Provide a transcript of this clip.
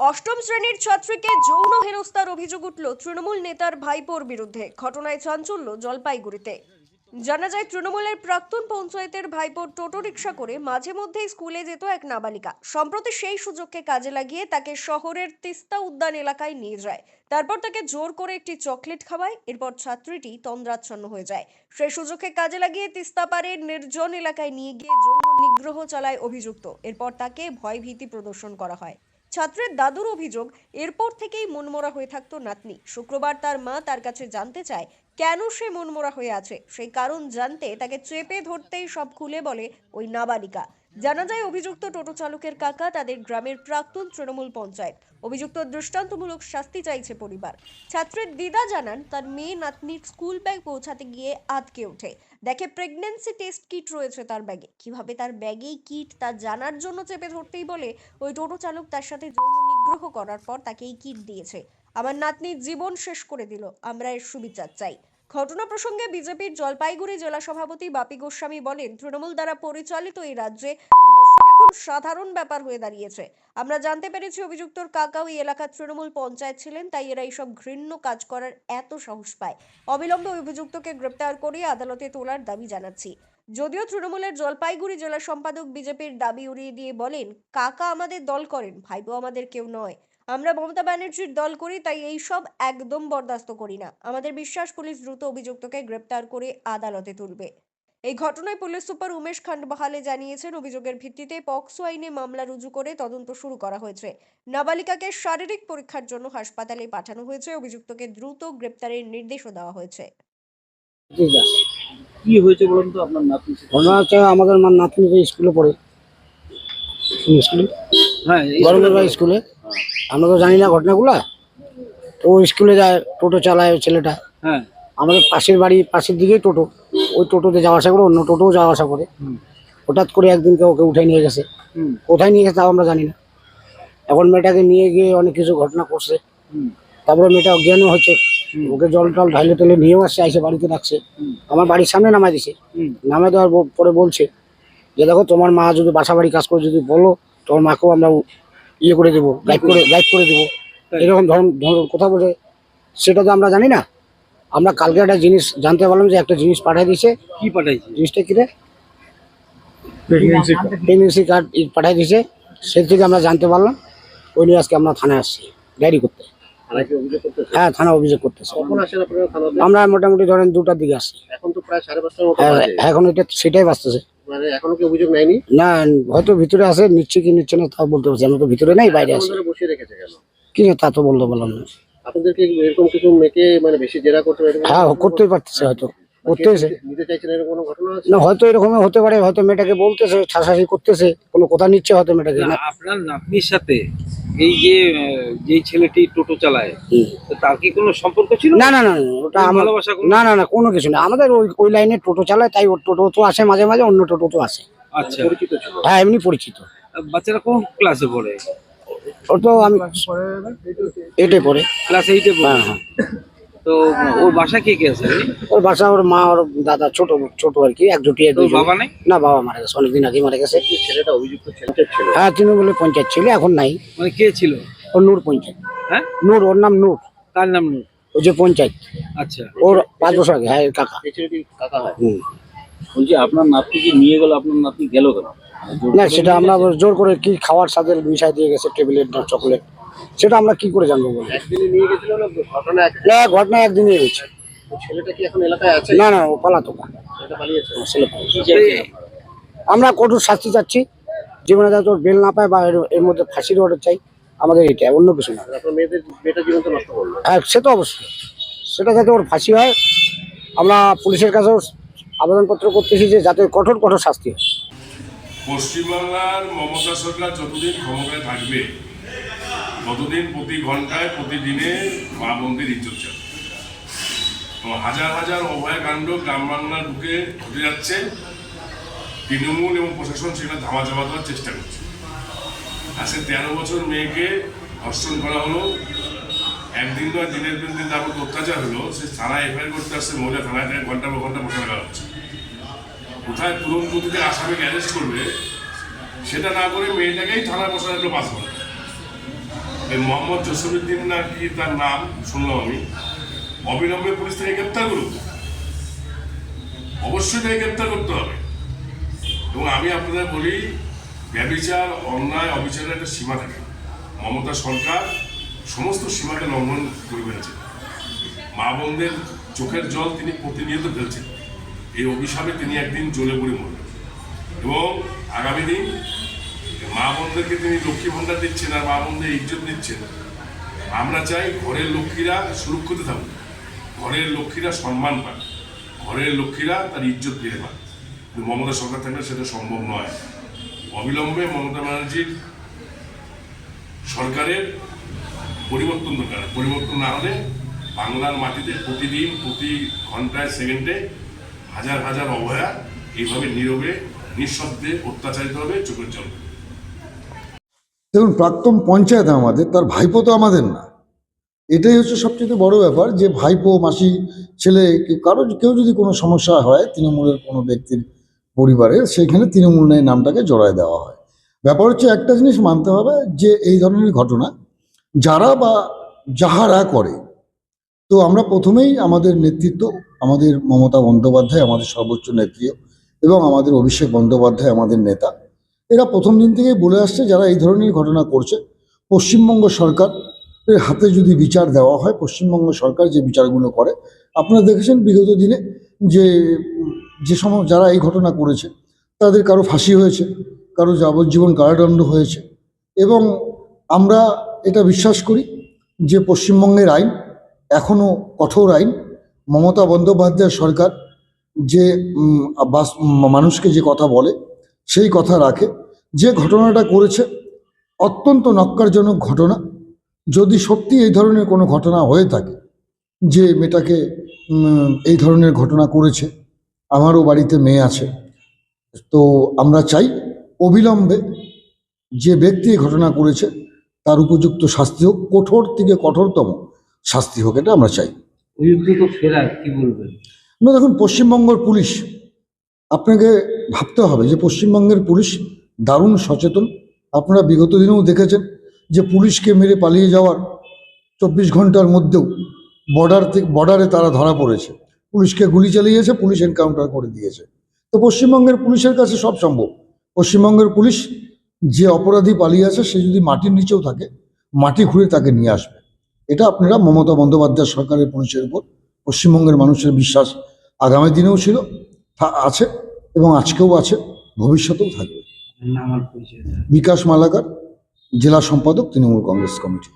অষ্টম শ্রেণির ছাত্রীকে যৌন হেনস্থার অভিযোগ উঠল তৃণমূল নেতার ভাইপোর বিরুদ্ধে। ঘটনায় চাঞ্চল্য জলপাইগুড়িতে। জানা যায়, তৃণমূলের প্রাক্তন পঞ্চায়েতের ভাইপোর টোটো রিক্সা করে মাঝে মধ্যেই স্কুলে যেত এক নাবালিকা। সম্প্রতি সেই সুযোগকে কাজে লাগিয়ে তাকে শহরের তিস্তা উদ্যান এলাকায় নিয়ে যায়। তারপর তাকে জোর করে একটি চকলেট খাওয়ায়, এরপর ছাত্রীটি তন্দ্রাচ্ছন্ন হয়ে যায়। সেই সুযোগকে কাজে লাগিয়ে তিস্তা পাড়ের নির্জন এলাকায় নিয়ে গিয়ে যৌন নিগ্রহ চালায় অভিযুক্ত। এরপর তাকে ভয়ভীতি প্রদর্শন করা হয়। ছাত্রের দাদুর অভিযোগ, এরপর থেকেই মনমরা হয়ে থাকতো নাতনি। শুক্রবার তার মা তার কাছে জানতে চায়, কেন সে মনমরা হয়ে আছে? সেই কারণ জানতে তাকে চেপে ধরতেই সব খুলে বলে ওই নাবালিকা। জানা যায়, অভিযুক্ত টোটো চালকের কাকা তাদের গ্রামের প্রাক্তন তৃণমূল পঞ্চায়েত। অভিযুক্ত দৃষ্টান্তমূলক শাস্তি চাইছে পরিবার। ছাত্রের দিদা জানান, তার মেয়ে নাতনির স্কুল ব্যাগ পৌঁছাতে গিয়ে আটকে ওঠে। দেখে প্রেগন্যান্সি টেস্ট কিট রয়েছে তার ব্যাগে। কীভাবে তার ব্যাগেই কিট তা জানার জন্য চেপে ধরতেই বলে, ওই টোটো চালক তার সাথে যৌন নিগ্রহ করার পর তাকে এই কিট দিয়েছে। আমার নাতনির জীবন শেষ করে দিল। আমরা এর সুবিচার চাই। ঘটনা প্রসঙ্গে বিজেপির জলপাইগুড়ি জেলা সভাপতি বাপি গোস্বামী বলেন, তৃণমূল দ্বারা পরিচালিত এই রাজ্যে ধর্ষণ এখন সাধারণ ব্যাপার হয়ে দাঁড়িয়েছে। আমরা জানতে পেরেছি অভিযুক্তর কাকা ওই এলাকার তৃণমূল পঞ্চায়েত ছিলেন, তাই এরা এইসব ঘৃণ্য কাজ করার এত সাহস পায়। অবিলম্বে অভিযুক্তকে গ্রেপ্তার করে আদালতে তোলার দাবি জানাচ্ছি। যদিও তৃণমূলের জলপাইগুড়ি জেলা সম্পাদক বিজেপির দাবি উড়িয়ে দিয়ে বলেন, কাকা আমাদের দল করেন, ভাইপো আমাদের কেউ নয়। আমরা মমতা ব্যানার্জির দল করি তাই এই সব একদম বরদাস্ত করি না। আমাদের বিশ্বাস পুলিশ দ্রুত অভিযুক্তকে গ্রেপ্তার করে আদালতে তুলবে। এই ঘটনায় পুলিশ সুপার উমেশ খান্ডবাহালে জানিয়েছেন অভিযোগের ভিত্তিতে পক্সো আইনে মামলা রুজু করে তদন্ত শুরু করা হয়েছে। নাবালিকাকে শারীরিক পরীক্ষার জন্য হাসপাতালে পাঠানো হয়েছে অভিযুক্তকে দ্রুত গ্রেপ্তারের নির্দেশও দেওয়া হয়েছে। কি হয়েছে বলুন তো আপনার নাতনি হচ্ছে আমাদের নাতনি স্কুলে পড়ে। স্কুলে হ্যাঁ স্কুলে আমরা তো জানি না ঘটনাগুলা। তো ও স্কুলে যায় টোটো চালায় ওই ছেলেটা। হ্যাঁ। আমাদের পাশের বাড়ি পাশের দিকেই টোটো। ওই টোটোতে যাওয়া আসা করে অন্য টোটোও যাওয়া আসা করে। হঠাৎ করে একদিনকে ওকে উঠে নিয়ে গেছে। কোথায় নিয়ে গেছে তাও আমরা জানি না। এখন মেয়েটাকে নিয়ে গিয়ে অনেক কিছু ঘটনা করছে। তারপরে মেয়েটা অজ্ঞানও হচ্ছে ওকে জল টল ঢাইলে টেলে নিয়েও আসছে আইসে বাড়িতে রাখছে। আমার বাড়ির সামনে নামাই দিছে। হুম। নামে দেওয়ার পরে বলছে যে দেখো তোমার মা যদি বাসা বাড়ি কাজ করে যদি বলো তোমার মাকেও আমরা ইয়ে করে দেবো গাইড করে গাইড করে দেবো। এরকম ধরন ধরুন কথা বলে সেটা তো আমরা জানি না। আমরা কালকে একটা জিনিস জানতে পারলাম যে একটা জিনিস পাঠিয়ে দিয়েছে। কি পাঠাইছে? জিনিসটা কি রে? প্রেগনেন্সি কার্ড পাঠিয়ে দিয়েছে। সে থেকে আমরা জানতে পারলাম। ওই নিয়ে আজকে আমরা থানায় আসছি ডায়েরি করতে। থানাকে অভিযোগ করতেছে? হ্যাঁ থানা অভিযোগ করতেছে। থানাতে? আমরা মোটামুটি ধরেন দুটার দিকে আসছি। এখন তো প্রায় সাড়ে পাঁচটার মতো হ্যাঁ, এখন এটা সেটাই বাঁচতেছে মানে এখনও কি অভিযোগ নেয়নি? না হয়তো ভিতরে আছে নিচ্ছে কি নিচ্ছে না তাও বলতে পারছি আমি তো ভিতরে নাই বাইরে আছি। বসে রেখেছে কেন? কি তা তো বলতে পারলাম না। আপনাদেরকে এরকম কিছু মেয়েকে মানে বেশি জেরা করতে হ্যাঁ করতেই পারতেছে হয়তো। করতেছে। না হয়তো এরকম হতে পারে হয়তো মেয়েটাকে বলতেছে ছাসাছি করতেছে কোনো কথা নিচ্ছে হয়তো মেয়েটাকে। না, না আপনার নাতনির সাথে এই যে যেই ছেলেটি টোটো চালায় তার কি কোনো সম্পর্ক ছিল? না না না না, ওটা আমার ভালোবাসা না না না কোনো কিছু না। আমাদের ওই ওই লাইনে টোটো চালায় তাই ওর টোটো তো আসে মাঝে মাঝে অন্য টোটো তো আসে। আচ্ছা। পরিচিত হ্যাঁ এমনি পরিচিত। বাচ্চারা কোন ক্লাসে পড়ে? ও তো আমি এটাই পড়ে। ক্লাস এইটে পড়ে। হ্যাঁ হ্যাঁ। তো ওর বাসা কে কে আছে? ওর বাসা ওর মা ওর দাদা ছোট ছোট আর কি এক দুটি তোর বাবা নেই? না বাবা মারা গেছে অনেকদিন আগে মারা গেছে। যে ছেলেটা অভিযুক্ত ছেলেটা ছিল। হ্যাঁ তৃণমূলের পঞ্চায়েত ছিল এখন নাই। মানে কে ছিল? ওর নূর পঞ্চায়েত। হ্যাঁ? নূর ওর নাম নূর। তার নাম নূর। ওই যে পঞ্চায়েত। আচ্ছা। ওর পাঁচ বছর আগে হ্যাঁ এর কাকা। কাকা হয়? হুম। বলছি আপনার নাতনিকে নিয়ে গেল আপনার নাতনি গেল কেন? না সেটা আমরা জোর করে কি খাওয়ার সাথে মিশাই দিয়ে গেছে টেবিলের চকলেট। সেটা আমরা কি করে জানব বলি একদিনে নিয়ে না ঘটনা এক না একদিনই হয়েছে। ছেলেটা কি এখন এলাকায় আছে? না না ও পালাতো? আমরা কঠোর শাস্তি চাচ্ছি। জীবনে যাতে ওর বেল না পায় বা এর- এর মধ্যে ফাঁসির অর্ডার চাই আমাদের এটা অন্য কিছু না। আপনার মেয়েদের মেয়েটা জীবন তো নষ্ট করল। হ্যাঁ সে তো অবশ্যই। সেটা যাতে ওর ফাঁসি হয় আমরা পুলিশের কাছেও আবেদনপত্র করতেছি যে যাতে কঠোর কঠোর শাস্তি হয়। পশ্চিমবাংলার মমতা সরকার যতদিন ক্ষমতায় থাকবে ততদিন প্রতি ঘন্টায়, প্রতিদিনে মা মন্দির ইজ্জত এবং হাজার হাজার অভয়কাণ্ড গ্রাম বাংলার বুকে ঘটে যাচ্ছে। তৃণমূল এবং প্রশাসন সেটা ধামা চাপা দেওয়ার চেষ্টা করছে। আজকে তেরো বছর মেয়েকে ধর্ষণ করা হলো। একদিন নয়, দিনের দিন দিন তারপর অত্যাচার হলো। সে থানায় এফআইআর করতে আসছে, মহিলা থানায় তাকে ঘণ্টা পর ঘণ্টা বসে রাখা হচ্ছে। কোথায় থেকে আসামিকে অ্যারেস্ট করবে, সেটা না করে মেয়েটাকেই থানায় বসে রাখল পাঁচ ঘণ্টা মোহাম্মদ জসিরুদ্দিন না কি তার নাম শুনলাম আমি। অবিলম্বে পুলিশ থেকে গ্রেপ্তার করুক অবশ্যই তাকে গ্রেপ্তার করতে হবে। এবং আমি আপনাদের বলি, ব্যবিচার, অন্যায়, অবিচারের একটা সীমা থাকে। মমতা সরকার সমস্ত সীমাকে লঙ্ঘন করে ফেলেছে। মা বোনদের চোখের জল তিনি প্রতিনিয়ত ফেলছেন। এই অভিশাপে তিনি একদিন জ্বলে পড়ে মরবেন। এবং আগামী দিন মা বোনদেরকে তিনি লক্ষ্মী ভান্ডার দিচ্ছেন আর মা বোনদের ইজ্জত দিচ্ছেন। আমরা চাই ঘরের লক্ষ্মীরা সুরক্ষিত থাকুক। ঘরের লক্ষ্মীরা সম্মান পাক। ঘরের লক্ষ্মীরা তার ইজ্জত ফিরে পাক। কিন্তু মমতা সরকার থাকলে সেটা সম্ভব নয়। অবিলম্বে মমতা ব্যানার্জির সরকারের পরিবর্তন দরকার। পরিবর্তন না হলে বাংলার মাটিতে প্রতিদিন, প্রতি ঘন্টায়, সেকেন্ডে হাজার হাজার অভয়া এইভাবে নীরবে, নিঃশব্দে অত্যাচারিত হবে চোখের জল। দেখুন, প্রাক্তন পঞ্চায়েত আমাদের, তার ভাইপো তো আমাদের না। এটাই হচ্ছে সবচেয়ে বড় ব্যাপার যে ভাইপো, মাসি, ছেলে কারও, কেউ যদি কোনো সমস্যা হয় তৃণমূলের কোনো ব্যক্তির পরিবারে সেখানে তৃণমূলের নামটাকে জড়ায় দেওয়া হয়। ব্যাপার হচ্ছে একটা জিনিস মানতে হবে যে এই ধরনের ঘটনা যারা বা যাহারা করে, তো আমরা প্রথমেই আমাদের নেতৃত্ব, আমাদের মমতা বন্দ্যোপাধ্যায় আমাদের সর্বোচ্চ নেত্রী এবং আমাদের অভিষেক বন্দ্যোপাধ্যায় আমাদের নেতা এরা প্রথম দিন থেকেই বলে আসছে যারা এই ধরনের ঘটনা করছে। পশ্চিমবঙ্গ সরকার এর হাতে যদি বিচার দেওয়া হয়, পশ্চিমবঙ্গ সরকার যে বিচারগুলো করে, আপনারা দেখেছেন বিগত দিনে যে যে সময় যারা এই ঘটনা করেছে, তাদের কারও ফাঁসি হয়েছে, কারও যাবজ্জীবন কারাদণ্ড হয়েছে এবং আমরা এটা বিশ্বাস করি যে পশ্চিমবঙ্গের আইন এখনও কঠোর আইন, মমতা বন্দ্যোপাধ্যায় সরকার যে মানুষকে যে কথা বলে সেই কথা রাখে যে ঘটনাটা করেছে অত্যন্ত নক্কারজনক ঘটনা। যদি সত্যি এই ধরনের কোনো ঘটনা হয়ে থাকে যে মেয়েটাকে এই ধরনের ঘটনা করেছে আমারও বাড়িতে মেয়ে আছে তো আমরা চাই অবিলম্বে যে ব্যক্তি এই ঘটনা করেছে তার উপযুক্ত শাস্তি হোক কঠোর থেকে কঠোরতম শাস্তি হোক এটা আমরা চাই। অভিযুক্ত ফেরার কি বলবেন? না দেখুন পশ্চিমবঙ্গের পুলিশ আপনাকে ভাবতে হবে যে পশ্চিমবঙ্গের পুলিশ দারুণ সচেতন। আপনারা বিগত দিনেও দেখেছেন যে পুলিশকে মেরে পালিয়ে যাওয়ার চব্বিশ ঘণ্টার মধ্যেও বর্ডার থেকে বর্ডারে তারা ধরা পড়েছে। পুলিশকে গুলি চালিয়েছে, পুলিশ এনকাউন্টার করে দিয়েছে। তো পশ্চিমবঙ্গের পুলিশের কাছে সব সম্ভব। পশ্চিমবঙ্গের পুলিশ যে অপরাধী পালিয়ে আছে, সে যদি মাটির নিচেও থাকে, মাটি ঘুরে তাকে নিয়ে আসবে। এটা আপনারা মমতা বন্দ্যোপাধ্যায় সরকারের পুলিশের উপর, পশ্চিমবঙ্গের মানুষের বিশ্বাস আগামী দিনেও ছিল। আছে এবং আজকেও আছে ভবিষ্যতেও থাকবে। বিকাশ মালাকার জেলা সম্পাদক তৃণমূল কংগ্রেস কমিটি।